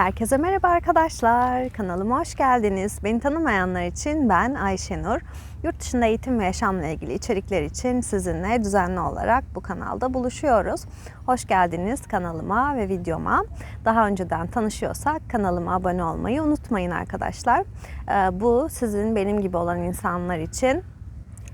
Herkese merhaba arkadaşlar. Kanalıma hoş geldiniz. Beni tanımayanlar için ben Ayşenur. Yurt dışında eğitim ve yaşamla ilgili içerikler için sizinle düzenli olarak bu kanalda buluşuyoruz. Hoş geldiniz kanalıma ve videoma. Daha önceden tanışıyorsak kanalıma abone olmayı unutmayın arkadaşlar. Ee, Bu sizin benim gibi olan insanlar için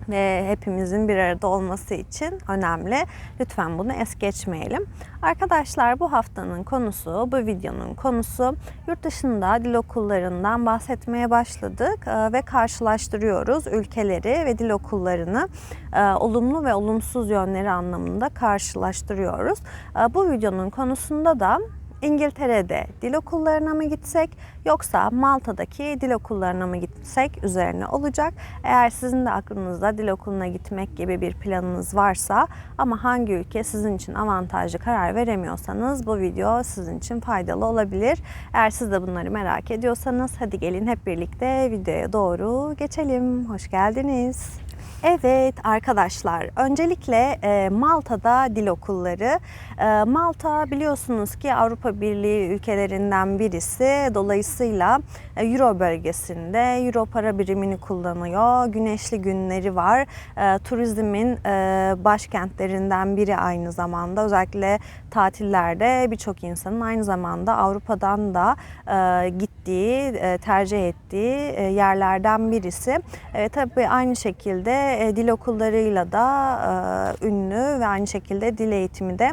ve hepimizin bir arada olması için önemli. Lütfen bunu es geçmeyelim. Arkadaşlar bu haftanın konusu, bu videonun konusu yurt dışında dil okullarından bahsetmeye başladık e, ve karşılaştırıyoruz ülkeleri ve dil okullarını e, olumlu ve olumsuz yönleri anlamında karşılaştırıyoruz. E, Bu videonun konusunda da İngiltere'de dil okullarına mı gitsek yoksa Malta'daki dil okullarına mı gitsek üzerine olacak. Eğer sizin de aklınızda dil okuluna gitmek gibi bir planınız varsa ama hangi ülke sizin için avantajlı karar veremiyorsanız bu video sizin için faydalı olabilir. Eğer siz de bunları merak ediyorsanız hadi gelin hep birlikte videoya doğru geçelim. Hoş geldiniz. Evet arkadaşlar öncelikle e, Malta'da dil okulları. E, Malta biliyorsunuz ki Avrupa Birliği ülkelerinden birisi. Dolayısıyla e, Euro bölgesinde Euro para birimini kullanıyor. Güneşli günleri var. E, turizmin e, başkentlerinden biri aynı zamanda. Özellikle tatillerde birçok insanın aynı zamanda Avrupa'dan da e, gittiği, e, tercih ettiği e, yerlerden birisi. E, tabii aynı şekilde dil okullarıyla da ünlü ve aynı şekilde dil eğitimi de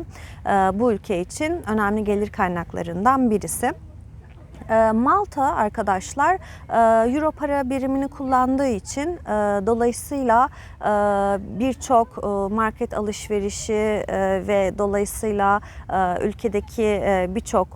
bu ülke için önemli gelir kaynaklarından birisi. E, Malta arkadaşlar e, euro para birimini kullandığı için e, dolayısıyla e, birçok market alışverişi ve dolayısıyla ülkedeki birçok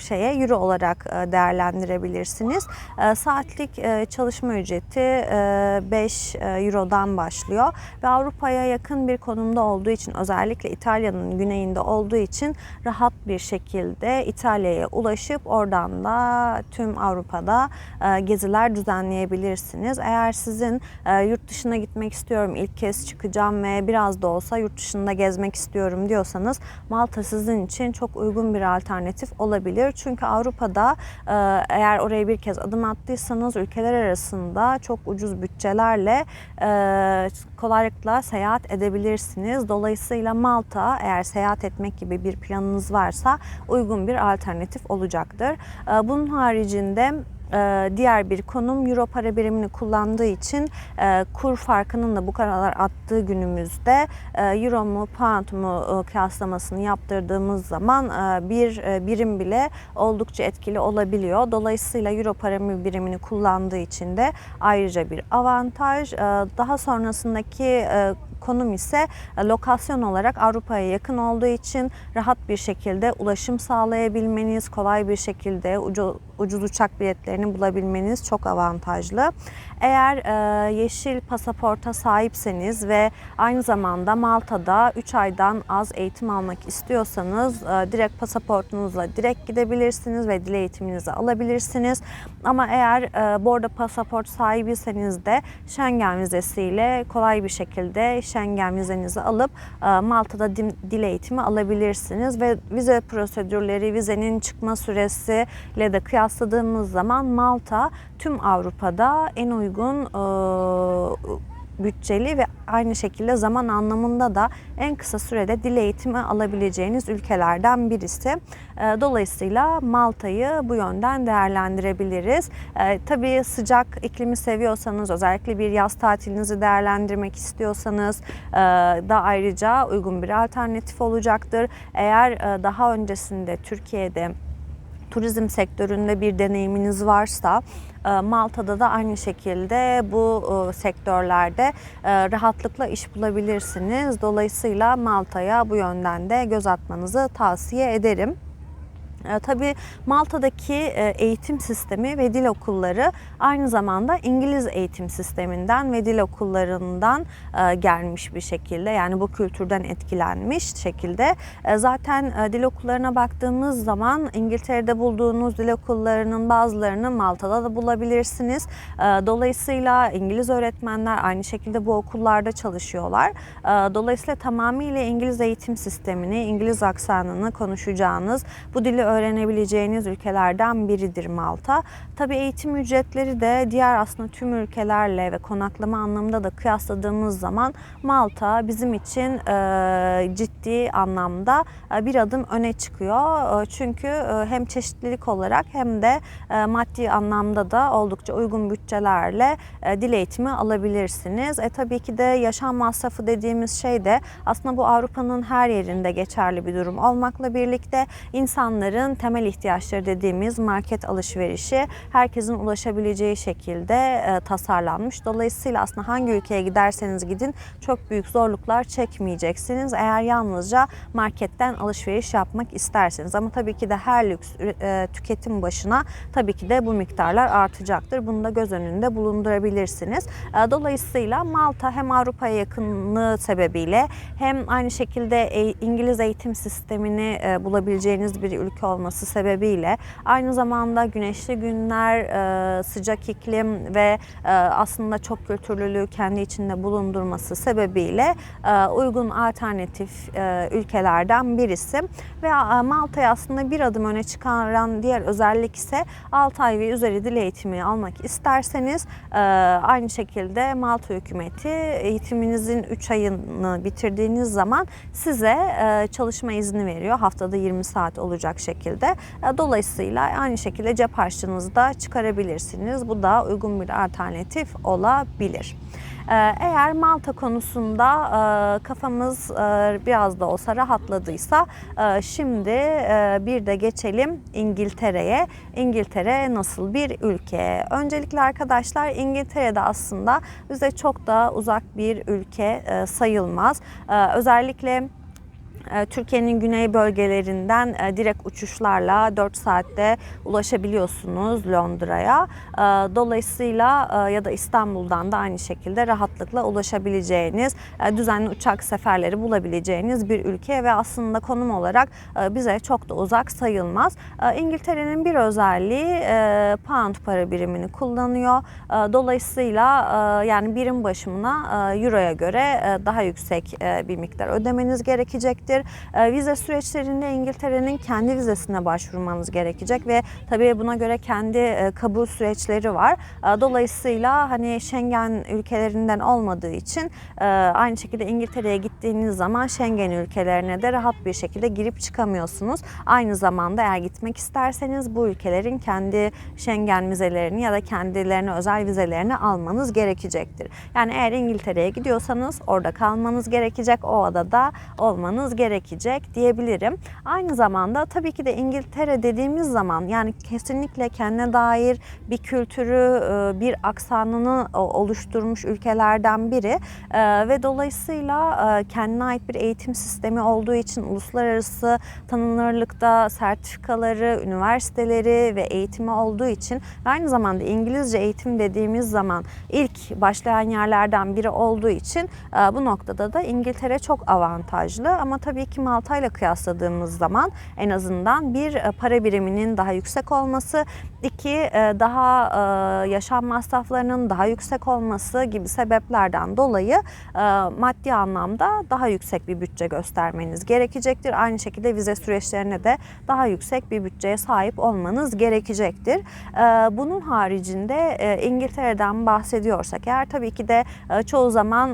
şeye euro olarak değerlendirebilirsiniz. Saatlik çalışma ücreti e, 5 eurodan başlıyor ve Avrupa'ya yakın bir konumda olduğu için özellikle İtalya'nın güneyinde olduğu için rahat bir şekilde İtalya'ya ulaşıp oradan da tüm Avrupa'da e, geziler düzenleyebilirsiniz. Eğer sizin e, yurt dışına gitmek istiyorum, ilk kez çıkacağım ve biraz da olsa yurt dışında gezmek istiyorum diyorsanız Malta sizin için çok uygun bir alternatif olabilir. Çünkü Avrupa'da e, eğer oraya bir kez adım attıysanız ülkeler arasında çok ucuz bütçelerle kolaylıkla seyahat edebilirsiniz. Dolayısıyla Malta eğer seyahat etmek gibi bir planınız varsa uygun bir alternatif olacaktır. E, Bunun haricinde e, diğer bir konum euro para birimini kullandığı için e, kur farkının da bu kadar attığı günümüzde e, euro mu pound mu kıyaslamasını yaptırdığımız zaman bir birim bile oldukça etkili olabiliyor. Dolayısıyla euro para birimini kullandığı için de ayrıca bir avantaj. Daha sonrasındaki konum ise e, lokasyon olarak Avrupa'ya yakın olduğu için rahat bir şekilde ulaşım sağlayabilmeniz, kolay bir şekilde ucu, ucuz uçak biletlerini bulabilmeniz çok avantajlı. Eğer e, yeşil pasaporta sahipseniz ve aynı zamanda Malta'da 3 aydan az eğitim almak istiyorsanız e, direkt pasaportunuzla direkt gidebilirsiniz ve dil eğitiminizi alabilirsiniz. Ama eğer e, bu arada pasaport sahibiyseniz de Schengen vizesiyle kolay bir şekilde Schengen vizenizi alıp e, Malta'da dil, eğitimi alabilirsiniz ve vize prosedürleri, vizenin çıkma süresi ile de kıyasladığımız zaman Malta tüm Avrupa'da en uygun e, bütçeli ve aynı şekilde zaman anlamında da en kısa sürede dil eğitimi alabileceğiniz ülkelerden birisi. E, Dolayısıyla Malta'yı bu yönden değerlendirebiliriz. E, Tabii sıcak iklimi seviyorsanız, özellikle bir yaz tatilinizi değerlendirmek istiyorsanız da ayrıca uygun bir alternatif olacaktır. Eğer daha öncesinde Türkiye'de turizm sektöründe bir deneyiminiz varsa e, Malta'da da aynı şekilde bu e, sektörlerde e, rahatlıkla iş bulabilirsiniz. Dolayısıyla Malta'ya bu yönden de göz atmanızı tavsiye ederim. E, Tabii Malta'daki e, eğitim sistemi ve dil okulları aynı zamanda İngiliz eğitim sisteminden ve dil okullarından e, gelmiş bir şekilde yani bu kültürden etkilenmiş şekilde. E, Zaten dil okullarına baktığımız zaman İngiltere'de bulduğunuz dil okullarının bazılarını Malta'da da bulabilirsiniz. Dolayısıyla İngiliz öğretmenler aynı şekilde bu okullarda çalışıyorlar. Dolayısıyla tamamıyla İngiliz eğitim sistemini, İngiliz aksanını konuşacağınız, bu dili öğrenebileceğiniz ülkelerden biridir Malta. Tabii eğitim ücretleri de diğer aslında tüm ülkelerle ve konaklama anlamında da kıyasladığımız zaman Malta bizim için e, ciddi anlamda e, bir adım öne çıkıyor. E, çünkü hem çeşitlilik olarak hem de maddi anlamda da oldukça uygun bütçelerle dil eğitimi alabilirsiniz. E, tabii ki de yaşam masrafı dediğimiz şey de aslında bu Avrupa'nın her yerinde geçerli bir durum olmakla birlikte insanların temel ihtiyaçları dediğimiz market alışverişi herkesin ulaşabileceği şekilde e, tasarlanmış. Dolayısıyla aslında hangi ülkeye giderseniz gidin çok büyük zorluklar çekmeyeceksiniz. Eğer yalnızca marketten alışveriş yapmak isterseniz ama tabii ki de her lüks e, tüketim başına tabii ki de bu miktarlar artacaktır. Bunu da göz önünde bulundurabilirsiniz. E, dolayısıyla Malta hem Avrupa'ya yakınlığı sebebiyle hem aynı şekilde e, İngiliz eğitim sistemini e, bulabileceğiniz bir ülke olması sebebiyle aynı zamanda güneşli günler, e, sıcak iklim ve e, aslında çok kültürlülüğü kendi içinde bulundurması sebebiyle e, uygun alternatif ülkelerden birisi ve Malta'yı aslında bir adım öne çıkaran diğer özellik ise 6 ay ve üzeri dil eğitimi almak isterseniz aynı şekilde Malta hükümeti eğitiminizin 3 ayını bitirdiğiniz zaman size çalışma izni veriyor. Haftada 20 saat olacak şekilde. E, Dolayısıyla aynı şekilde cep harçlığınızı da çıkarabilirsiniz. Bu da uygun bir alternatif olabilir. E, Eğer Malta konusunda e, kafamız biraz da olsa rahatladıysa şimdi bir de geçelim İngiltere'ye. İngiltere nasıl bir ülke? Öncelikle arkadaşlar İngiltere'de aslında bize çok da uzak bir ülke sayılmaz. Özellikle Türkiye'nin güney bölgelerinden e, direkt uçuşlarla 4 saatte ulaşabiliyorsunuz Londra'ya. E, Dolayısıyla e, ya da İstanbul'dan da aynı şekilde rahatlıkla ulaşabileceğiniz, e, düzenli uçak seferleri bulabileceğiniz bir ülke ve aslında konum olarak bize çok da uzak sayılmaz. İngiltere'nin bir özelliği pound para birimini kullanıyor. Dolayısıyla yani birim başımına euroya göre daha yüksek bir miktar ödemeniz gerekecektir. E, Vize süreçlerinde İngiltere'nin kendi vizesine başvurmanız gerekecek ve tabii buna göre kendi e, kabul süreçleri var. E, Dolayısıyla hani Schengen ülkelerinden olmadığı için e, aynı şekilde İngiltere'ye gittiğiniz zaman Schengen ülkelerine de rahat bir şekilde girip çıkamıyorsunuz. Aynı zamanda eğer gitmek isterseniz bu ülkelerin kendi Schengen vizelerini ya da kendilerine özel vizelerini almanız gerekecektir. Yani eğer İngiltere'ye gidiyorsanız orada kalmanız gerekecek, o adada olmanız gerekecek diyebilirim. Aynı zamanda tabii ki de İngiltere dediğimiz zaman yani kesinlikle kendine dair bir kültürü, e, bir aksanını e, oluşturmuş ülkelerden biri E, ve dolayısıyla kendine ait bir eğitim sistemi olduğu için uluslararası tanınırlıkta sertifikaları, üniversiteleri ve eğitimi olduğu için aynı zamanda İngilizce eğitim dediğimiz zaman ilk başlayan yerlerden biri olduğu için bu noktada da İngiltere çok avantajlı ama tabii ki Malta ile kıyasladığımız zaman en azından bir e, para biriminin daha yüksek olması, iki e, daha e, yaşam masraflarının daha yüksek olması gibi sebeplerden dolayı e, maddi anlamda daha yüksek bir bütçe göstermeniz gerekecektir. Aynı şekilde vize süreçlerine de daha yüksek bir bütçeye sahip olmanız gerekecektir. E, Bunun haricinde İngiltere'den bahsediyorsak eğer tabii ki de çoğu zaman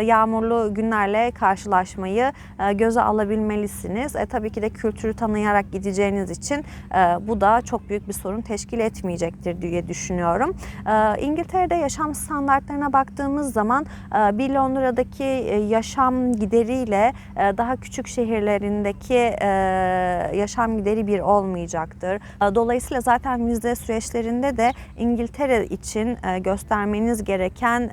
yağmurlu günlerle karşılaşmayı göze alabilmelisiniz. E, tabii ki de kültürü tanıyarak gideceğiniz için bu da çok büyük bir sorun teşkil etmeyecektir diye düşünüyorum. E, İngiltere'de yaşam standartlarına baktığımız zaman e, bir Londra'daki e, yaşam gideriyle e, daha küçük şehirlerindeki yaşam gideri bir olmayacaktır. Dolayısıyla zaten vize süreçlerinde de İngiltere için göstermeniz gereken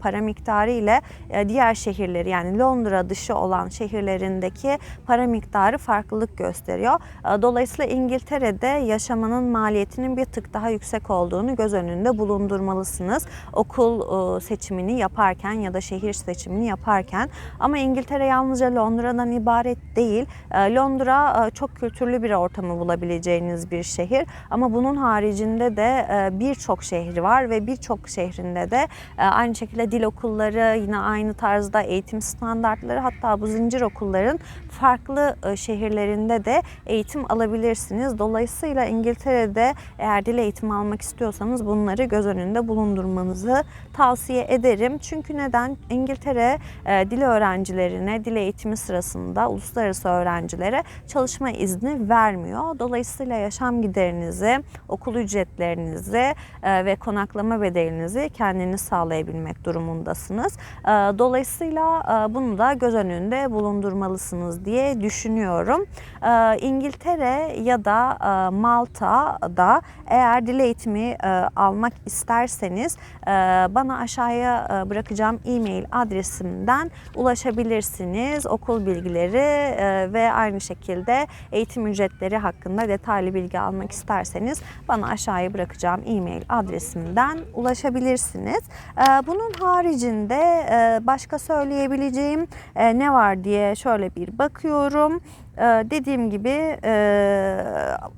para miktarı ile diğer şehirleri yani Londra dışı olan şehirlerindeki para miktarı farklılık gösteriyor. Dolayısıyla İngiltere'de yaşamanın maliyetinin bir tık daha yüksek olduğunu göz önünde bulundurmalısınız. Okul e, seçimini yaparken ya da şehir seçimini yaparken ama İngiltere yalnızca Londra'dan ibaret değil. E, Londra e, çok kültürlü bir ortamı bulabileceğiniz bir şehir ama bunun haricinde de birçok şehri var ve birçok şehrinde de aynı şekilde dil okulları yine aynı tarzda eğitim standartları hatta bu zincir okulları Ulusların farklı şehirlerinde de eğitim alabilirsiniz. Dolayısıyla İngiltere'de eğer dil eğitimi almak istiyorsanız bunları göz önünde bulundurmanızı tavsiye ederim. Çünkü neden? İngiltere e, dil öğrencilerine dil eğitimi sırasında uluslararası öğrencilere çalışma izni vermiyor. Dolayısıyla yaşam giderinizi, okul ücretlerinizi e, ve konaklama bedelinizi kendiniz sağlayabilmek durumundasınız. E, Dolayısıyla e, bunu da göz önünde bulundurmalısınız diye düşünüyorum. E, İngiltere ya da e, Malta'da eğer dil eğitimi e, almak isterseniz e, bana aşağıya e, bırakacağım e-mail adresimden ulaşabilirsiniz. Okul bilgileri e, ve aynı şekilde eğitim ücretleri hakkında detaylı bilgi almak isterseniz bana aşağıya bırakacağım e-mail adresimden ulaşabilirsiniz. E, Bunun haricinde e, başka söyleyebileceğim e, ne var diye şöyle bir bakıyorum. Ee, dediğim gibi e,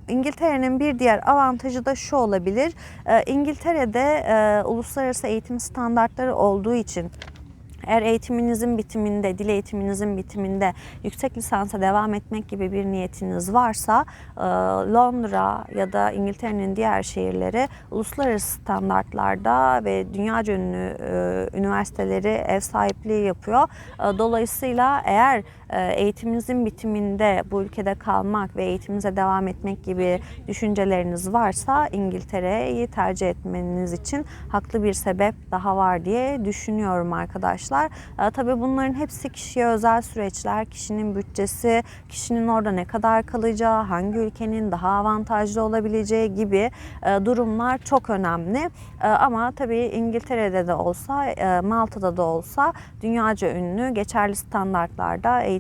İngiltere'nin bir diğer avantajı da şu olabilir. Ee, İngiltere'de e, uluslararası eğitim standartları olduğu için eğer eğitiminizin bitiminde, dil eğitiminizin bitiminde yüksek lisansa devam etmek gibi bir niyetiniz varsa e, Londra ya da İngiltere'nin diğer şehirleri uluslararası standartlarda ve dünyaca ünlü üniversiteleri ev sahipliği yapıyor. Dolayısıyla eğer eğitiminizin bitiminde bu ülkede kalmak ve eğitiminize devam etmek gibi düşünceleriniz varsa İngiltere'yi tercih etmeniz için haklı bir sebep daha var diye düşünüyorum arkadaşlar. E, tabii bunların hepsi kişiye özel süreçler, kişinin bütçesi, kişinin orada ne kadar kalacağı, hangi ülkenin daha avantajlı olabileceği gibi e, durumlar çok önemli. E, ama tabii İngiltere'de de olsa, e, Malta'da da olsa dünyaca ünlü geçerli standartlarda eğitim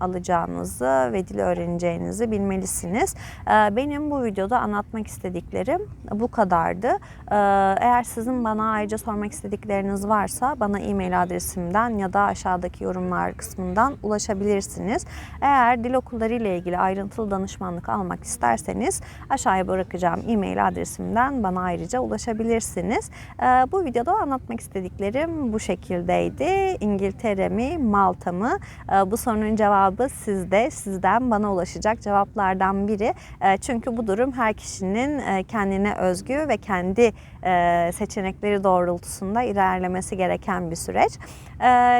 alacağınızı ve dil öğreneceğinizi bilmelisiniz. E, Benim bu videoda anlatmak istediklerim bu kadardı. E, Eğer sizin bana ayrıca sormak istedikleriniz varsa bana e-mail adresimden ya da aşağıdaki yorumlar kısmından ulaşabilirsiniz. Eğer dil okulları ile ilgili ayrıntılı danışmanlık almak isterseniz aşağıya bırakacağım e-mail adresimden bana ayrıca ulaşabilirsiniz. Ee, Bu videoda anlatmak istediklerim bu şekildeydi. İngiltere mi, Malta mı? Ee, Bu sorunun cevabı sizde, sizden bana ulaşacak cevaplardan biri. Ee, Çünkü bu durum her kişinin e, kendine özgü ve kendi e, seçenekleri doğrultusunda ilerlemesi gereken bir süreç.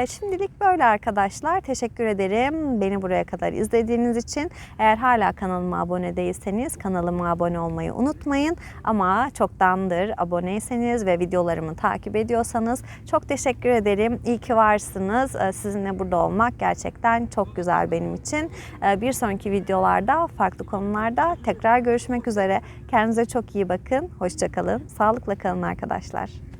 Şimdilik böyle arkadaşlar. Teşekkür ederim beni buraya kadar izlediğiniz için. Eğer hala kanalıma abone değilseniz kanalıma abone olmayı unutmayın. Ama çoktandır aboneyseniz ve videolarımı takip ediyorsanız çok teşekkür ederim. İyi ki varsınız. Sizinle burada olmak gerçekten çok güzel benim için. Ee, Bir sonraki videolarda farklı konularda tekrar görüşmek üzere. Kendinize çok iyi bakın. Hoşçakalın. Sağlıkla kalın arkadaşlar.